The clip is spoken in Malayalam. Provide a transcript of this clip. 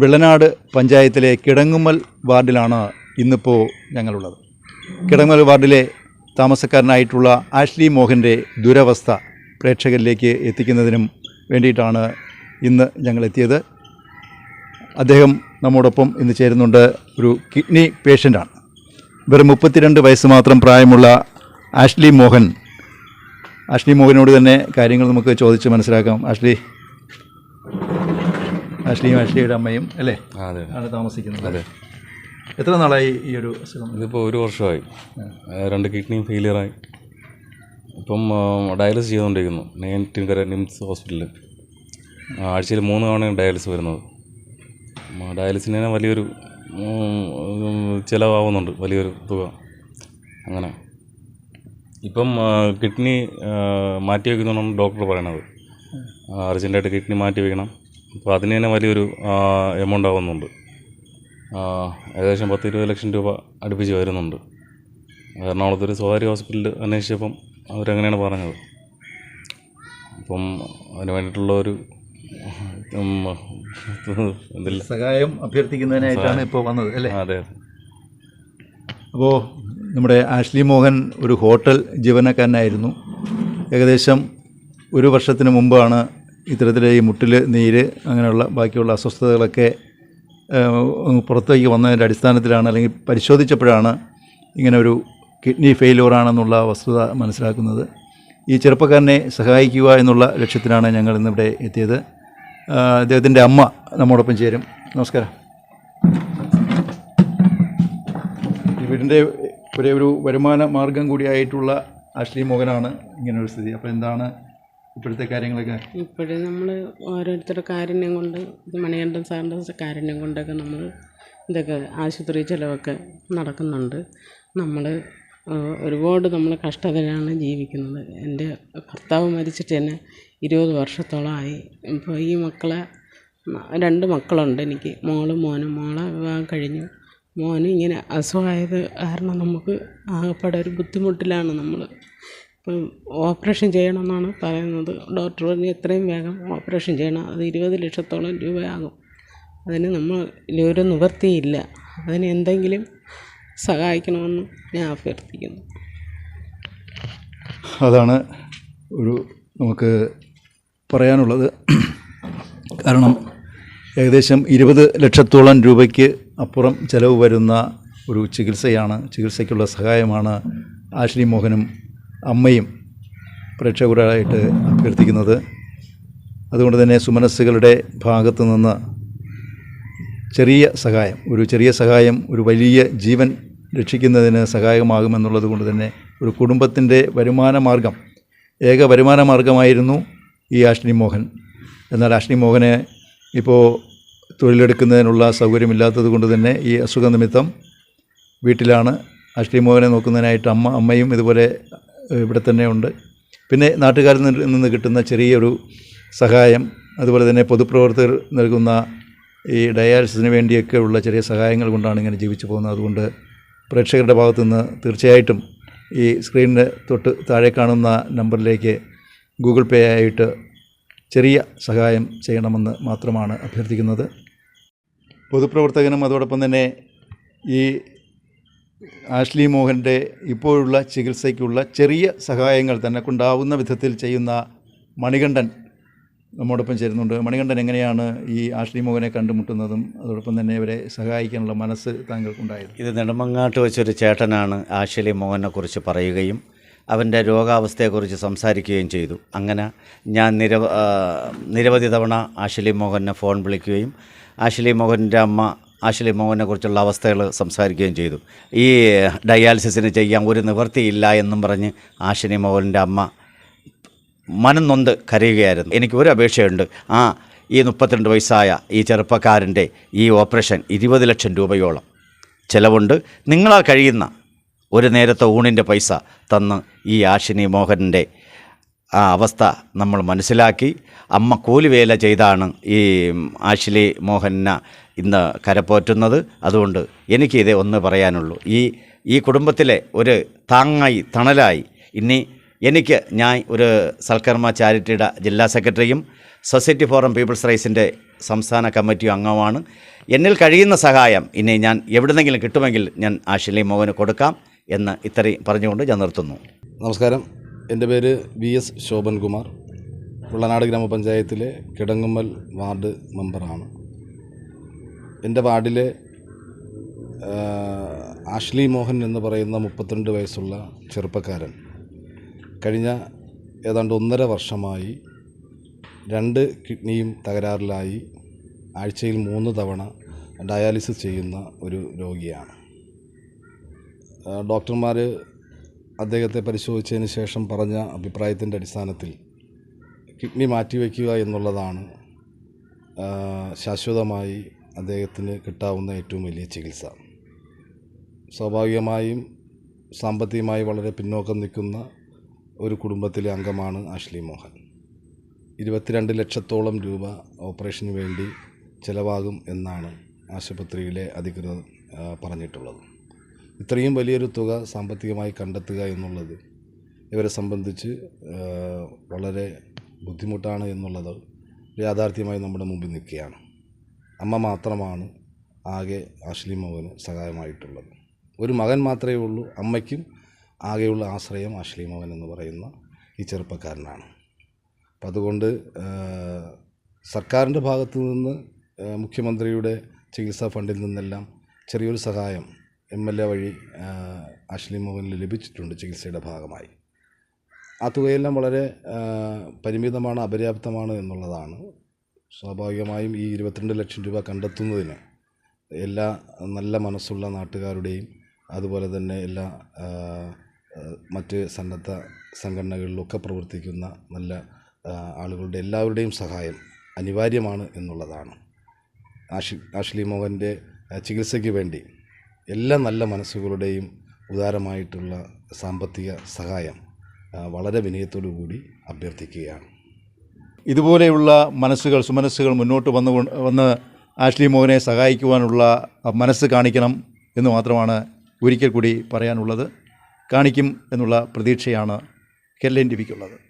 വെള്ളനാട് പഞ്ചായത്തിലെ കിടങ്ങുമ്മൽ വാർഡിലാണ് ഇന്നിപ്പോൾ ഞങ്ങളുള്ളത്. കിടങ്ങുമ്മൽ വാർഡിലെ താമസക്കാരനായിട്ടുള്ള ആഷ്ലി മോഹന്റെ ദുരവസ്ഥ പ്രേക്ഷകരിലേക്ക് എത്തിക്കുന്നതിനും വേണ്ടിയിട്ടാണ് ഇന്ന് ഞങ്ങളെത്തിയത്. അദ്ദേഹം നമ്മോടൊപ്പം ഇന്ന് ചേരുന്നുണ്ട്. ഒരു കിഡ്നി പേഷ്യന്റാണ് വെറും മുപ്പത്തിരണ്ട് വയസ്സ് മാത്രം പ്രായമുള്ള ആഷ്ലി മോഹൻ. ആഷ്ലി മോഹനോട് തന്നെ കാര്യങ്ങൾ നമുക്ക് ചോദിച്ച് മനസ്സിലാക്കാം. ആഷ്ലി ആഷ്ലിയും അശ്ലിയുടെ അമ്മയും അല്ലേ? അതെ. ആണ് താമസിക്കുന്നത്. അതെ. എത്ര നാളായി ഈ ഒരു അസുഖം? ഇതിപ്പോൾ ഒരു വർഷമായി. രണ്ട് കിഡ്നിയും ഫെയിലിയറായി ഇപ്പം ഡയാലിസിസ് ചെയ്തുകൊണ്ടിരിക്കുന്നു. നെയ്യാറ്റിൻകര നിംസ് ഹോസ്പിറ്റലിൽ ആഴ്ചയിൽ മൂന്ന് തവണയാണ് ഡയാലിസിസ് വരുന്നത്. ഡയാലിസിന് തന്നെ വലിയൊരു ചിലവാകുന്നുണ്ട്. വലിയൊരു തുക. അങ്ങനെ. ഇപ്പം കിഡ്നി മാറ്റി വയ്ക്കുന്നതാണ് ഡോക്ടർ പറയണത്. അർജന്റായിട്ട് കിഡ്നി മാറ്റി വയ്ക്കണം അപ്പോൾ അതിന് തന്നെ വലിയൊരു എമൗണ്ട് ആവുന്നുണ്ട്. ഏകദേശം പത്ത് ഇരുപത് ലക്ഷം രൂപ അടുപ്പിച്ച് വരുന്നുണ്ട്. എറണാകുളത്തൊരു സ്വകാര്യ ഹോസ്പിറ്റലിൽ അന്വേഷിച്ചപ്പം അവരങ്ങനെയാണ് പറഞ്ഞത്. അപ്പം അതിന് വേണ്ടിയിട്ടുള്ള ഒരു സഹായം അഭ്യർത്ഥിക്കുന്നതിനായിട്ടാണ് ഇപ്പോൾ വന്നത് അല്ലേ? അതെ. അപ്പോൾ നമ്മുടെ ആഷ്ലി മോഹൻ ഒരു ഹോട്ടൽ ജീവനക്കാരനായിരുന്നു. ഏകദേശം ഒരു വർഷത്തിന് മുമ്പാണ് ഇത്തരത്തിൽ ഈ മുട്ടിൽ നീര് അങ്ങനെയുള്ള ബാക്കിയുള്ള അസ്വസ്ഥതകളൊക്കെ പുറത്തേക്ക് വന്നതിന്റെ അടിസ്ഥാനത്തിലാണ് അല്ലെങ്കിൽ പരിശോധിച്ചപ്പോഴാണ് ഇങ്ങനെ ഒരു കിഡ്നി ഫെയിലിയറാണെന്നുള്ള വസ്തുത മനസ്സിലാക്കുന്നത്. ഈ ചെറുപ്പക്കാരനെ സഹായിക്കുക എന്നുള്ള ലക്ഷ്യത്തിലാണ് ഞങ്ങൾ ഇന്നിവിടെ എത്തിയത്. അദ്ദേഹത്തിന്റെ അമ്മ നമ്മോടൊപ്പം ചേരും. നമസ്കാരം. വീടിന്റെ ഒരേ ഒരു വരുമാന മാർഗം കൂടിയായിട്ടുള്ള അശ്ലീ മോഹനാണ് ഇങ്ങനെ ഒരു സ്ഥിതി. അപ്പോൾ എന്താണ് ഇപ്പോഴത്തെ കാര്യങ്ങളൊക്കെ? ഇപ്പോഴും നമ്മൾ ഓരോരുത്തരുടെ കാരുണ്യം കൊണ്ട് മണികണ്ഠൻ സാറിന്റെ കാരുണ്യം കൊണ്ടൊക്കെ നമ്മൾ ഇതൊക്കെ ആശുപത്രി ചിലവൊക്കെ നടക്കുന്നുണ്ട്. നമ്മൾ ഒരുപാട് നമ്മൾ കഷ്ടതയിലാണ് ജീവിക്കുന്നത്. എന്റെ ഭർത്താവ് മരിച്ചിട്ട് തന്നെ ഇരുപത് വർഷത്തോളമായി. ഇപ്പോൾ ഈ മക്കളെ രണ്ട് മക്കളുണ്ട് എനിക്ക് മോളും മോനും. മോളെ വിവാഹം കഴിഞ്ഞു. മോന് ഇങ്ങനെ അസുഖമായത് കാരണം നമുക്ക് ആകെപ്പാടെ ഒരു ബുദ്ധിമുട്ടിലാണ് നമ്മൾ ഓപ്പറേഷൻ ചെയ്യണമെന്നാണ് പറയുന്നത്. ഡോക്ടർ പറഞ്ഞു എത്രയും വേഗം ഓപ്പറേഷൻ ചെയ്യണം. അത് ഇരുപത് ലക്ഷത്തോളം രൂപയാകും. അതിന് നമ്മൾ ഒരു നിവൃത്തിയില്ല. അതിന് എന്തെങ്കിലും സഹായിക്കണമെന്ന് ഞാൻ അഭ്യർത്ഥിക്കുന്നു. അതാണ് ഒരു നമുക്ക് പറയാനുള്ളത്. കാരണം ഏകദേശം ഇരുപത് ലക്ഷത്തോളം രൂപയ്ക്ക് അപ്പുറം ചിലവ് വരുന്ന ഒരു ചികിത്സയാണ് ചികിത്സയ്ക്കുള്ള സഹായമാണ് ആശ്ലി മോഹനും അമ്മയും പ്രേക്ഷകരായിട്ട് അഭ്യർത്ഥിക്കുന്നത്. അതുകൊണ്ട് തന്നെ സുമനസ്സുകളുടെ ഭാഗത്തു നിന്ന് ചെറിയ സഹായം ഒരു ചെറിയ സഹായം ഒരു വലിയ ജീവൻ രക്ഷിക്കുന്നതിന് സഹായകമാകുമെന്നുള്ളത് കൊണ്ട് തന്നെ ഒരു കുടുംബത്തിന്റെ വരുമാന മാർഗം ഏക വരുമാന മാർഗമായിരുന്നു ഈ ആഷ്ലി മോഹൻ. എന്നാൽ ആഷ്ലി മോഹനെ ഇപ്പോൾ തൊഴിലെടുക്കുന്നതിനുള്ള സൗകര്യമില്ലാത്തത് കൊണ്ട് തന്നെ ഈ അസുഖ നിമിത്തം വീട്ടിലാണ്. ആഷ്ലി മോഹനെ നോക്കുന്നതിനായിട്ട് അമ്മ അമ്മയും ഇതുപോലെ ഇവിടെ തന്നെ ഉണ്ട്. പിന്നെ നാട്ടുകാരിൽ നിന്ന് കിട്ടുന്ന ചെറിയൊരു സഹായം അതുപോലെ തന്നെ പൊതുപ്രവർത്തകർ നൽകുന്ന ഈ ഡയാലിസിന് വേണ്ടിയൊക്കെ ഉള്ള ചെറിയ സഹായങ്ങൾ കൊണ്ടാണ് ഇങ്ങനെ ജീവിച്ചു പോകുന്നത്. അതുകൊണ്ട് പ്രേക്ഷകരുടെ ഭാഗത്തു നിന്ന് തീർച്ചയായിട്ടും ഈ സ്ക്രീനിന് തൊട്ട് താഴെ കാണുന്ന നമ്പറിലേക്ക് ഗൂഗിൾ പേ ആയിട്ട് ചെറിയ സഹായം ചെയ്യണമെന്ന് മാത്രമാണ് അഭ്യർത്ഥിക്കുന്നത്. പൊതുപ്രവർത്തകനും അതോടൊപ്പം തന്നെ ഈ ആഷ്ലി മോഹന്റെ ഇപ്പോഴുള്ള ചികിത്സയ്ക്കുള്ള ചെറിയ സഹായങ്ങൾ തന്നെ കൊണ്ടാവുന്ന വിധത്തിൽ ചെയ്യുന്ന മണികണ്ഠൻ നമ്മോടൊപ്പം ചേരുന്നുണ്ട്. മണികണ്ഠൻ എങ്ങനെയാണ് ഈ ആഷ്ലി മോഹനെ കണ്ടുമുട്ടുന്നതും അതോടൊപ്പം തന്നെ ഇവരെ സഹായിക്കാനുള്ള മനസ്സ് താങ്കൾക്കുണ്ടായത് ഇത് നെടുമങ്ങാട്ട് വെച്ചൊരു ചേട്ടനാണ് ആഷ്ലി മോഹനെ കുറിച്ച് പറയുകയും അവന്റെ രോഗാവസ്ഥയെക്കുറിച്ച് സംസാരിക്കുകയും ചെയ്തു. അങ്ങനെ ഞാൻ നിരവ നിരവധി തവണ ആഷ്ലി മോഹനെ ഫോൺ വിളിക്കുകയും ആഷ്ലി മോഹന്റെ അമ്മ ആശലി മോഹനെ കുറിച്ചുള്ള അവസ്ഥകൾ സംസാരിക്കുകയും ചെയ്തു. ഈ ഡയാലിസിസിന് ചെയ്യാൻ ഒരു നിവൃത്തിയില്ല എന്നും പറഞ്ഞ് ആശലി മോഹന്റെ അമ്മ മനം നൊന്ത് കരയുകയായിരുന്നു. എനിക്ക് ഒരു അപേക്ഷയുണ്ട്. ആ ഈ മുപ്പത്തിരണ്ട് വയസ്സായ ഈ ചെറുപ്പക്കാരന്റെ ഈ ഓപ്പറേഷൻ ഇരുപത് ലക്ഷം രൂപയോളം. ചിലവുണ്ട്. നിങ്ങളാ കഴിയുന്ന ഒരു നേരത്തെ ഊണിന്റെ പൈസ തന്ന് ഈ ആശിനി മോഹന്റെ ആ അവസ്ഥ നമ്മൾ മനസ്സിലാക്കി. അമ്മ കൂലിവേല ചെയ്താണ് ഈ ആഷിലി മോഹന ഇന്ന് കരപ്പോറ്റുന്നത് അതുകൊണ്ട് എനിക്കിത് ഒന്ന് പറയാനുള്ളൂ. ഈ ഈ കുടുംബത്തിലെ ഒരു താങ്ങായി തണലായി. ഇനി എനിക്ക് ഞാൻ ഒരു സൽക്കർമ്മ ചാരിറ്റിയുടെ ജില്ലാ സെക്രട്ടറിയും സൊസൈറ്റി ഫോറം പീപ്പിൾസ് റൈസിന്റെ സംസ്ഥാന കമ്മിറ്റി അംഗമാണ് എന്നിൽ കഴിയുന്ന സഹായം ഇനി ഞാൻ എവിടുന്നെങ്കിലും കിട്ടുമെങ്കിൽ ഞാൻ ആഷിലി മോഹന് കൊടുക്കാം എന്ന് ഇത്രയും പറഞ്ഞുകൊണ്ട് ഞാൻ നിർത്തുന്നു. നമസ്കാരം. എന്റെ പേര് വി എസ് ശോഭൻകുമാർ. വെള്ളനാട് ഗ്രാമപഞ്ചായത്തിലെ കിടങ്ങുമ്മൽ വാർഡ് മെമ്പറാണ്. എന്റെ വാർഡിലെ ആഷ്ലി മോഹൻ എന്ന് പറയുന്ന മുപ്പത്തിരണ്ട് വയസ്സുള്ള ചെറുപ്പക്കാരൻ കഴിഞ്ഞ ഏതാണ്ട് ഒന്നര വർഷമായി രണ്ട് കിഡ്നിയും തകരാറിലായി ആഴ്ചയിൽ മൂന്ന് തവണ ഡയാലിസിസ് ചെയ്യുന്ന ഒരു രോഗിയാണ്. ഡോക്ടർമാർ അദ്ദേഹത്തെ പരിശോധിച്ചതിന് ശേഷം പറഞ്ഞ അഭിപ്രായത്തിന്റെ അടിസ്ഥാനത്തിൽ കിഡ്നി മാറ്റിവെക്കുക എന്നുള്ളതാണ് ശാശ്വതമായി അദ്ദേഹത്തിന് കിട്ടാവുന്ന ഏറ്റവും വലിയ ചികിത്സ. സ്വാഭാവികമായും സാമ്പത്തികമായി വളരെ പിന്നോക്കം നിൽക്കുന്ന ഒരു കുടുംബത്തിലെ അംഗമാണ് ആഷ്ലി മോഹൻ. ഇരുപത്തിരണ്ട് ലക്ഷത്തോളം രൂപ ഓപ്പറേഷന് വേണ്ടി ചിലവാകും എന്നാണ് ആശുപത്രിയിലെ അധികൃതർ പറഞ്ഞിട്ടുള്ളത്. ഇത്രയും വലിയൊരു തുക സാമ്പത്തികമായി കണ്ടെത്തുക എന്നുള്ളത് ഇവരെ സംബന്ധിച്ച് വളരെ ബുദ്ധിമുട്ടാണ് എന്നുള്ളത് യാഥാർത്ഥ്യമായി നമ്മുടെ മുമ്പിൽ നിൽക്കുകയാണ്. അമ്മ മാത്രമാണ് ആകെ അശ്ലീം മോഹന് സഹായമായിട്ടുള്ളത്. ഒരു മകൻ മാത്രമേ ഉള്ളൂ അമ്മയ്ക്കും ആകെയുള്ള ആശ്രയം അശ്ലീം മോഹൻ എന്ന് പറയുന്ന ഈ ചെറുപ്പക്കാരനാണ്. അപ്പം അതുകൊണ്ട് സർക്കാരിന്റെ ഭാഗത്തു നിന്ന് മുഖ്യമന്ത്രിയുടെ ചികിത്സാ ഫണ്ടിൽ നിന്നെല്ലാം ചെറിയൊരു സഹായം എം എൽ എ വഴി അശ്ലി മോഹനിൽ ലഭിച്ചിട്ടുണ്ട് ചികിത്സയുടെ ഭാഗമായി. ആ തുകയെല്ലാം വളരെ പരിമിതമാണ് അപര്യാപ്തമാണ് എന്നുള്ളതാണ്. സ്വാഭാവികമായും ഈ ഇരുപത്തിരണ്ട് ലക്ഷം രൂപ കണ്ടെത്തുന്നതിന് എല്ലാ നല്ല മനസ്സുള്ള നാട്ടുകാരുടെയും അതുപോലെ തന്നെ എല്ലാ മറ്റ് സന്നദ്ധ സംഘടനകളിലൊക്കെ പ്രവർത്തിക്കുന്ന നല്ല ആളുകളുടെ എല്ലാവരുടെയും സഹായം അനിവാര്യമാണ് എന്നുള്ളതാണ്. ആഷി ആഷ്ലി മോഹന്റെ ചികിത്സയ്ക്ക് വേണ്ടി എല്ലാ നല്ല മനസ്സുകളുടെയും ഉദാരമായിട്ടുള്ള സാമ്പത്തിക സഹായം വളരെ വിനയത്തോടു കൂടി അഭ്യർത്ഥിക്കുകയാണ്. ഇതുപോലെയുള്ള മനസ്സുകൾ സുമനസ്സുകൾ മുന്നോട്ട് വന്നു വന്ന് ആഷ്ലി മോഹനെ സഹായിക്കുവാനുള്ള മനസ്സ് കാണിക്കണം എന്ന് മാത്രമാണ് ഒരിക്കൽ കൂടി പറയാനുള്ളത്. കാണിക്കും എന്നുള്ള പ്രതീക്ഷയാണ് കെല്ലൻ ടി വിക്കുള്ളത്